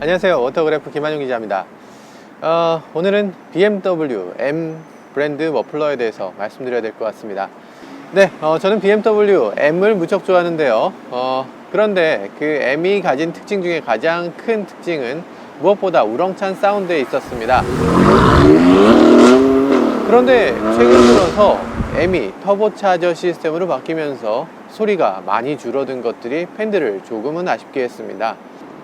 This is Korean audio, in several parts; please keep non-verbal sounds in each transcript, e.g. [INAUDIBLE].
안녕하세요. 워터그래프 김한용 기자입니다. 어, 오늘은 BMW M 브랜드 머플러에 대해서 말씀드려야 될 것 같습니다. 네, 어, 저는 BMW M을 무척 좋아하는데요. 어, 그런데 그 M이 가진 특징 중에 가장 큰 특징은 무엇보다 우렁찬 사운드에 있었습니다. 그런데 최근 들어서 M이 터보차저 시스템으로 바뀌면서 소리가 많이 줄어든 것들이 팬들을 조금은 아쉽게 했습니다.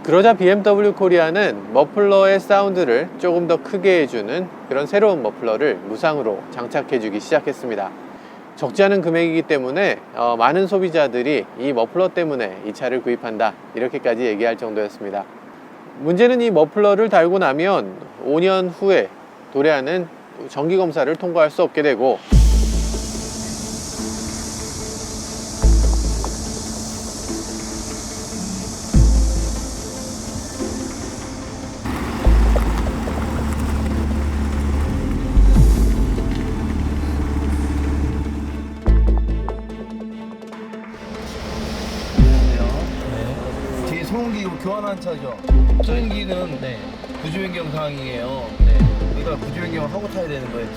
그러자 BMW 코리아는 머플러의 사운드를 조금 더 크게 해주는 그런 새로운 머플러를 무상으로 장착해주기 시작했습니다. 적지 않은 금액이기 때문에 어, 많은 소비자들이 이 머플러 때문에 이 차를 구입한다 이렇게까지 얘기할 정도였습니다. 문제는 이 머플러를 달고 나면 5년 후에 도래하는 정기 검사를 통과할 수 없게 되고 교환한 차죠? 소음기는 네. 구조 변경 사항이에요. 네. 그러니까 구조 변경을 하고 타야 되는 거예요.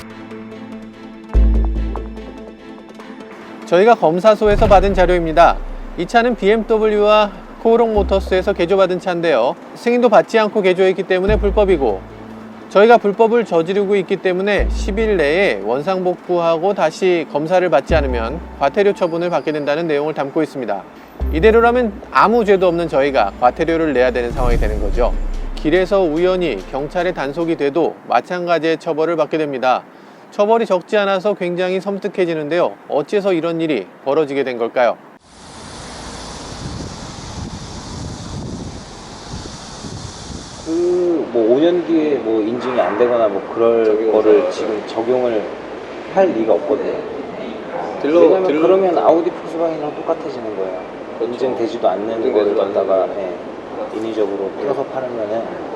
저희가 검사소에서 받은 자료입니다. 이 차는 BMW와 코오롱 모터스에서 개조받은 차인데요. 승인도 받지 않고 개조했기 때문에 불법이고 저희가 불법을 저지르고 있기 때문에 10일 내에 원상 복구하고 다시 검사를 받지 않으면 과태료 처분을 받게 된다는 내용을 담고 있습니다. 이대로라면 아무 죄도 없는 저희가 과태료를 내야 되는 상황이 되는 거죠. 길에서 우연히 경찰에 단속이 돼도 마찬가지의 처벌을 받게 됩니다. 처벌이 적지 않아서 굉장히 섬뜩해지는데요. 어째서 이런 일이 벌어지게 된 걸까요? 그 뭐 5년 뒤에 뭐 인증이 안 되거나 뭐 그럴 거를 지금 적용을 할 리가 없거든요. 왜냐면 그러면 아우디 포스바겐이랑 똑같아지는 거예요. 인증되지도 않는 거를 갖다가 예, 인위적으로 껴서 팔으면은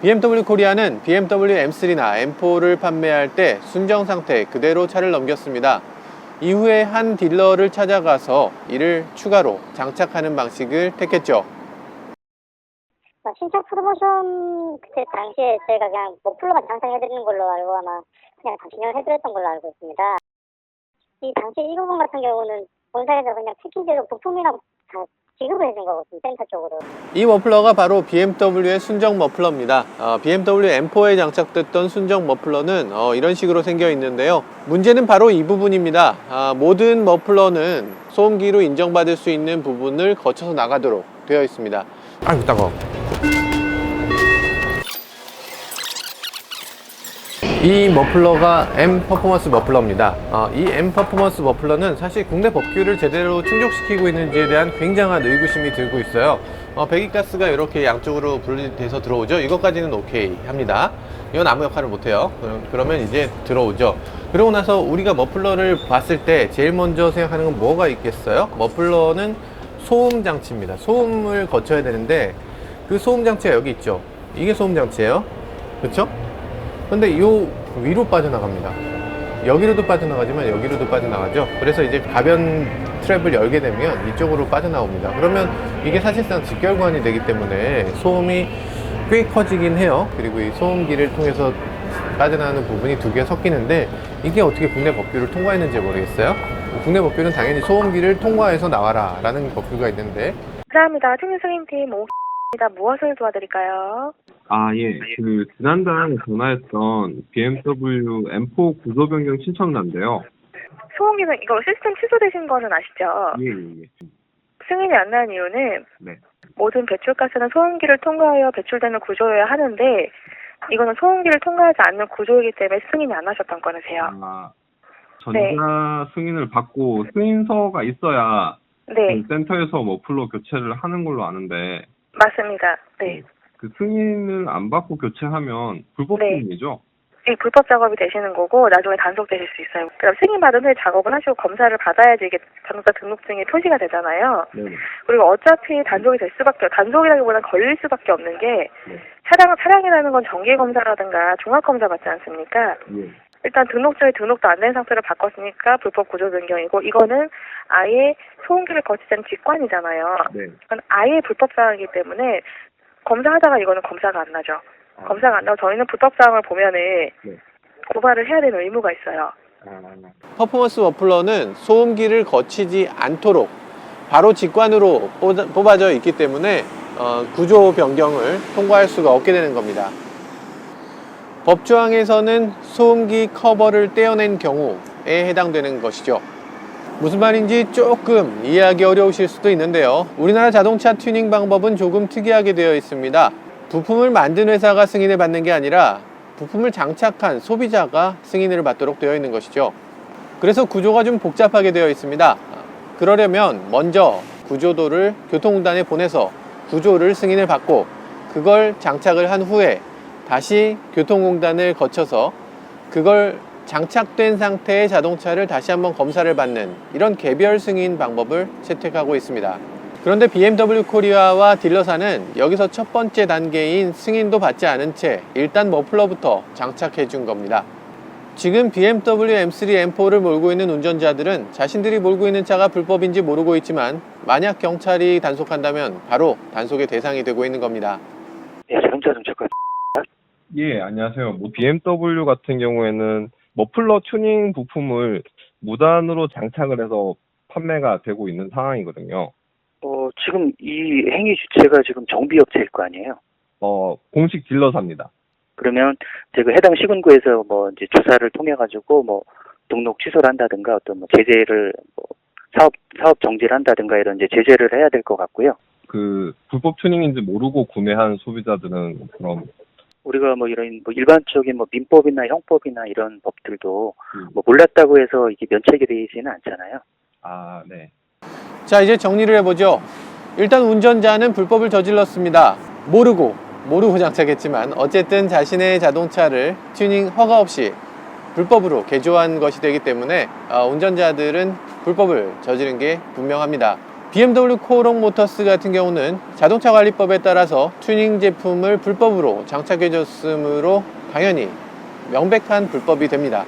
BMW 코리아는 BMW M3나 M4를 판매할 때 순정 상태 그대로 차를 넘겼습니다. 이후에 한 딜러를 찾아가서 이를 추가로 장착하는 방식을 택했죠. 어, 신차 프로모션 그때 당시에 저희가 그냥 머플러만 장착해드리는 걸로 알고 아마 그냥 다 진행을 해드렸던 걸로 알고 있습니다. 이 당시 이 부분 같은 경우는 본사에서 그냥 패키지로 부품이랑 다 해준 거거든요, 센터 쪽으로. 이 머플러가 바로 BMW의 순정 머플러입니다. 어, BMW M4에 장착됐던 순정 머플러는 어, 이런 식으로 생겨 있는데요. 문제는 바로 이 부분입니다. 아, 모든 머플러는 소음기로 인정받을 수 있는 부분을 거쳐서 나가도록 되어 있습니다. 아이고 따가워. 이 머플러가 M 퍼포먼스 머플러입니다. 어, 이 M 퍼포먼스 머플러는 사실 국내 법규를 제대로 충족시키고 있는지에 대한 굉장한 의구심이 들고 있어요. 어, 배기가스가 이렇게 양쪽으로 분리돼서 들어오죠. 이것까지는 오케이 합니다. 이건 아무 역할을 못해요. 그러면 이제 들어오죠. 그러고 나서 우리가 머플러를 봤을 때 제일 먼저 생각하는 건 뭐가 있겠어요? 머플러는 소음 장치입니다. 소음을 거쳐야 되는데 그 소음 장치가 여기 있죠. 이게 소음 장치예요. 그렇죠? 근데 요 위로 빠져나갑니다. 여기로도 빠져나가지만 여기로도 빠져나가죠. 그래서 이제 가변 트랩을 열게 되면 이쪽으로 빠져나옵니다. 그러면 이게 사실상 직결관이 되기 때문에 소음이 꽤 커지긴 해요. 그리고 이 소음기를 통해서 빠져나가는 부분이 두 개가 섞이는데 이게 어떻게 국내 법규를 통과했는지 모르겠어요. 국내 법규는 당연히 소음기를 통과해서 나와라 라는 법규가 있는데 감사합니다. 청년승인팀 오입니다. 무엇을 도와드릴까요? 아, 예. 그, 지난달 전화했던 BMW M4 구조 변경 신청자인데요. 소음기는 이거 시스템 취소되신 거는 아시죠? 예, 예, 예. 승인이 안 난 이유는 네. 모든 배출가스는 소음기를 통과하여 배출되는 구조여야 하는데 이거는 소음기를 통과하지 않는 구조이기 때문에 승인이 안 하셨던 거세요. 아, 전자 승인을 받고 승인서가 있어야 네, 그 센터에서 머플러 교체를 하는 걸로 아는데, 맞습니다. 네. 그 승인을 안 받고 교체하면 불법 네. 승인이죠? 이 불법 작업이 되시는 거고 나중에 단속되실 수 있어요. 그럼 승인받은 후에 작업을 하시고 검사를 받아야지 이게 자동차 등록증에 표시가 되잖아요. 네. 그리고 어차피 단속이 될 수밖에 단속이라기보다는 걸릴 수밖에 없는 게 네. 차량 차량이라는 건 정기 검사라든가 종합 검사 받지 않습니까? 예. 일단 등록증에 등록도 안 된 상태로 바꿨으니까 불법 구조 변경이고 이거는 아예 소음기를 않은 직관이잖아요. 네. 아예 불법 사항이기 때문에 검사하다가 이거는 검사가 안 나죠. 검사가 안 나고 저희는 불법 사항을 보면은 네. 고발을 해야 되는 의무가 있어요. 아, 퍼포먼스 머플러는 소음기를 거치지 않도록 바로 직관으로 뽑아- 뽑아져 있기 때문에 어, 구조 변경을 통과할 수가 없게 되는 겁니다. 법조항에서는 소음기 커버를 떼어낸 경우에 해당되는 것이죠. 무슨 말인지 조금 이해하기 어려우실 수도 있는데요. 우리나라 자동차 튜닝 방법은 조금 특이하게 되어 있습니다. 부품을 만든 회사가 승인을 받는 게 아니라 부품을 장착한 소비자가 승인을 받도록 되어 있는 것이죠. 그래서 구조가 좀 복잡하게 되어 있습니다. 그러려면 먼저 구조도를 교통공단에 보내서 구조를 승인을 받고 그걸 장착을 한 후에 다시 교통공단을 거쳐서 그걸 장착된 상태의 자동차를 다시 한번 검사를 받는 이런 개별 승인 방법을 채택하고 있습니다. 그런데 BMW 코리아와 딜러사는 여기서 첫 번째 단계인 승인도 받지 않은 채 일단 머플러부터 장착해 준 겁니다. 지금 BMW M3, M4를 몰고 있는 운전자들은 자신들이 몰고 있는 차가 불법인지 모르고 있지만 만약 경찰이 단속한다면 바로 단속의 대상이 되고 있는 겁니다. 예, 자동차 예, 안녕하세요. 뭐 BMW 같은 경우에는 머플러 튜닝 부품을 무단으로 장착을 해서 판매가 되고 있는 상황이거든요. 어, 지금 이 행위 주체가 지금 정비업체일 거 아니에요? 어, 공식 딜러사입니다. 그러면 제가 해당 시군구에서 뭐 이제 조사를 통해 가지고 뭐 등록 취소를 한다든가 어떤 뭐 제재를 뭐 사업 사업 정지를 한다든가 이런 이제 제재를 해야 될 것 같고요. 그 불법 튜닝인지 모르고 구매한 소비자들은 그럼 우리가 뭐 이런 뭐 일반적인 뭐 민법이나 형법이나 이런 법들도 음. 뭐 몰랐다고 해서 이게 면책이 되지는 않잖아요. 아, 네. 자, 이제 정리를 해보죠. 일단 운전자는 불법을 저질렀습니다. 모르고, 모르고 장착했지만 어쨌든 자신의 자동차를 튜닝 허가 없이 불법으로 개조한 것이 되기 때문에 어, 운전자들은 불법을 저지른 게 분명합니다. BMW 코롱 모터스 같은 경우는 자동차 관리법에 따라서 튜닝 제품을 불법으로 장착해 줬으므로 당연히 명백한 불법이 됩니다.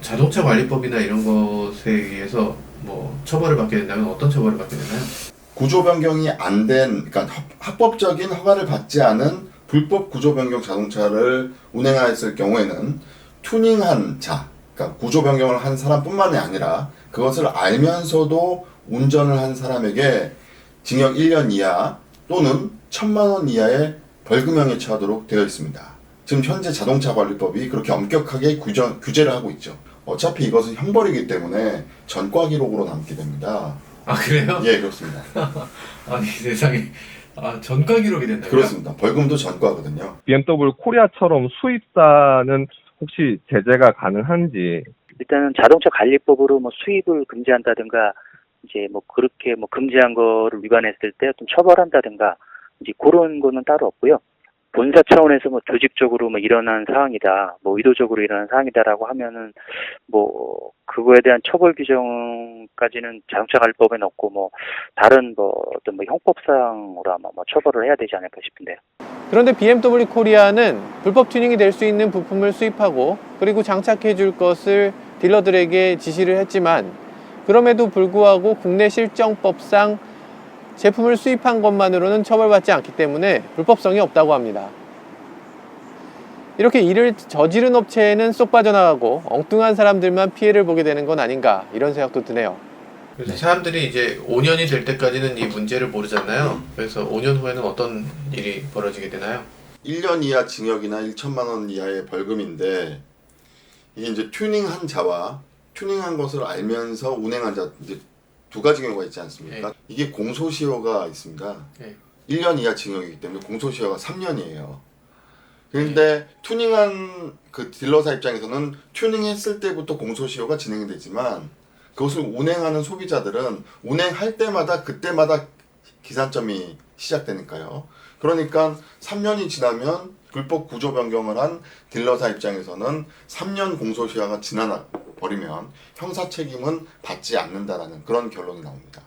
자동차 관리법이나 이런 것에 의해서 뭐 처벌을 받게 된다면 어떤 처벌을 받게 되나요? 구조 변경이 안 된, 그러니까 합- 합법적인 허가를 받지 않은 불법 구조 변경 자동차를 운행하였을 경우에는 튜닝한 자, 그러니까 구조 변경을 한 사람뿐만이 아니라 그것을 알면서도 운전을 한 사람에게 징역 1년 이하 또는 1천만 원 이하의 벌금형에 처하도록 되어 있습니다. 지금 현재 자동차 관리법이 그렇게 엄격하게 규정, 규제를 하고 있죠. 어차피 이것은 형벌이기 때문에 전과 기록으로 남게 됩니다. 아 그래요? 예, 그렇습니다. [LAUGHS] 아니 세상에 아, 전과 기록이 된다고요? 그렇습니다. 벌금도 전과거든요. BMW 코리아처럼 수입사는 혹시 제재가 가능한지 일단은 자동차 관리법으로 뭐 수입을 금지한다든가 이제 뭐 그렇게 뭐 금지한 거를 위반했을 때 어떤 처벌한다든가 이제 그런 거는 따로 없고요. 본사 차원에서 뭐 조직적으로 뭐 일어난 사항이다, 뭐 의도적으로 일어난 사항이다라고 하면은 뭐 그거에 대한 처벌 규정까지는 자동차 관리법에는 없고 뭐 다른 뭐 어떤 뭐 형법상으로 아마 뭐 처벌을 해야 되지 않을까 싶은데요. 그런데 BMW 코리아는 불법 튜닝이 될 수 있는 부품을 수입하고 그리고 장착해 줄 것을 딜러들에게 지시를 했지만 그럼에도 불구하고 국내 실정법상 제품을 수입한 것만으로는 처벌받지 않기 때문에 불법성이 없다고 합니다. 이렇게 일을 저지른 업체에는 쏙 빠져나가고 엉뚱한 사람들만 피해를 보게 되는 건 아닌가 이런 생각도 드네요. 그래서 사람들이 이제 5년이 될 때까지는 이 문제를 모르잖아요. 그래서 5년 후에는 어떤 일이 벌어지게 되나요? 1년 이하 징역이나 1천만 원 이하의 벌금인데 이게 이제 튜닝한 자와 튜닝한 것을 알면서 운행한 자 이제 두 가지 경우가 있지 않습니까? 이게 공소시효가 있습니다. 네. 1년 이하 징역이기 때문에 공소시효가 3년이에요. 그런데 튜닝한 그 딜러사 입장에서는 튜닝했을 때부터 공소시효가 진행이 되지만 그것을 운행하는 소비자들은 운행할 때마다 그때마다 기산점이 시작되니까요. 그러니까 3년이 지나면 불법 구조 변경을 한 딜러사 입장에서는 3년 공소시효가 지나 버리면 형사 책임은 받지 않는다라는 그런 결론이 나옵니다.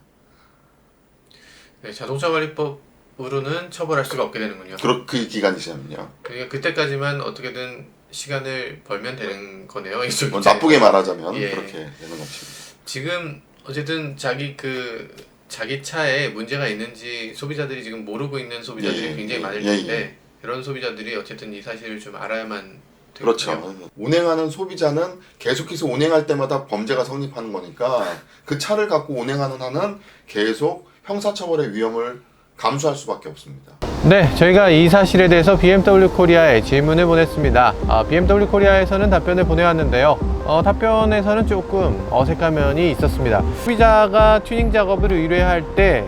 네, 자동차 관리법 으로는 처벌할 수가 없게 되는군요. 그렇 그 기간이 지나면요. 그러니까 그때까지만 어떻게든 시간을 벌면 되는 거네요. 이쪽 뭐 입장에서. 나쁘게 말하자면 예. 그렇게 되는 것입니다. 지금 어쨌든 자기 그 자기 차에 문제가 있는지 소비자들이 지금 모르고 있는 소비자들이 예, 예, 굉장히 예, 많을 예, 텐데 예. 그런 소비자들이 어쨌든 이 사실을 좀 알아야만 되거든요. 그렇죠. 운행하는 소비자는 계속해서 운행할 때마다 범죄가 성립하는 거니까 그 차를 갖고 운행하는 한은 계속 형사처벌의 위험을 감수할 수밖에 없습니다. 네, 저희가 이 사실에 대해서 BMW 코리아에 질문을 보냈습니다. 아, BMW 코리아에서는 답변을 보내왔는데요. 어, 답변에서는 조금 어색한 면이 있었습니다. 소비자가 튜닝 작업을 의뢰할 때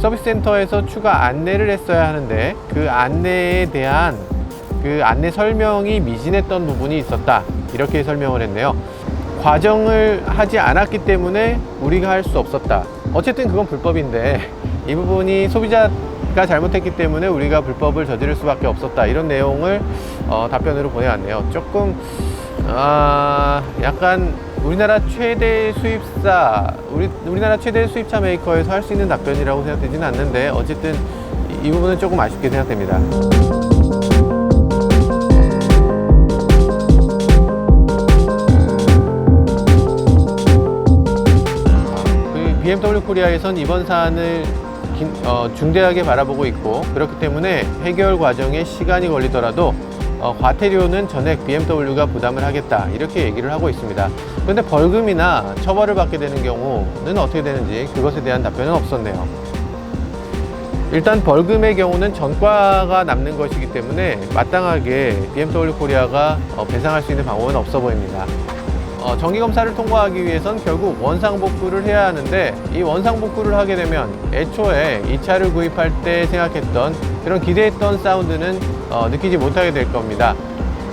서비스 센터에서 추가 안내를 했어야 하는데 그 안내에 대한 그 안내 설명이 미진했던 부분이 있었다. 이렇게 설명을 했네요. 과정을 하지 않았기 때문에 우리가 할 수 없었다. 어쨌든 그건 불법인데 이 부분이 소비자가 잘못했기 때문에 우리가 불법을 저지를 수밖에 없었다. 이런 내용을 어, 답변으로 보내왔네요. 조금 아, 약간 우리나라 최대 수입사, 우리 우리나라 최대 수입차 메이커에서 할 수 있는 답변이라고 생각되지는 않는데 어쨌든 이, 이 부분은 조금 아쉽게 생각됩니다. 그 BMW 코리아에선 이번 사안을 긴- 어, 중대하게 바라보고 있고 그렇기 때문에 해결 과정에 시간이 걸리더라도 어, 과태료는 전액 BMW가 부담을 하겠다 이렇게 얘기를 하고 있습니다. 그런데 벌금이나 처벌을 받게 되는 경우는 어떻게 되는지 그것에 대한 답변은 없었네요. 일단 벌금의 경우는 전과가 남는 것이기 때문에 마땅하게 BMW 코리아가 어, 배상할 수 있는 방법은 없어 보입니다. 어, 정기검사를 통과하기 위해선 결국 원상복구를 해야 하는데 이 원상복구를 하게 되면 애초에 이 차를 구입할 때 생각했던 그런 기대했던 사운드는 어, 느끼지 못하게 될 겁니다.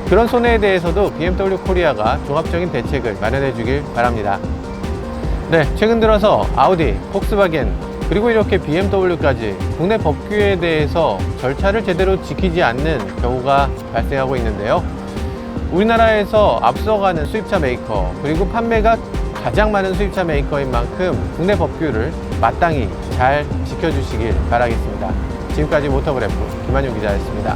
그런 손해에 대해서도 BMW 코리아가 종합적인 대책을 마련해 주길 바랍니다. 네, 최근 들어서 아우디, 폭스바겐, 그리고 이렇게 BMW까지 국내 법규에 대해서 절차를 제대로 지키지 않는 경우가 발생하고 있는데요. 우리나라에서 앞서가는 수입차 메이커, 그리고 판매가 가장 많은 수입차 메이커인 만큼 국내 법규를 마땅히 잘 지켜주시길 바라겠습니다. 지금까지 모터그래프 김한용 기자였습니다.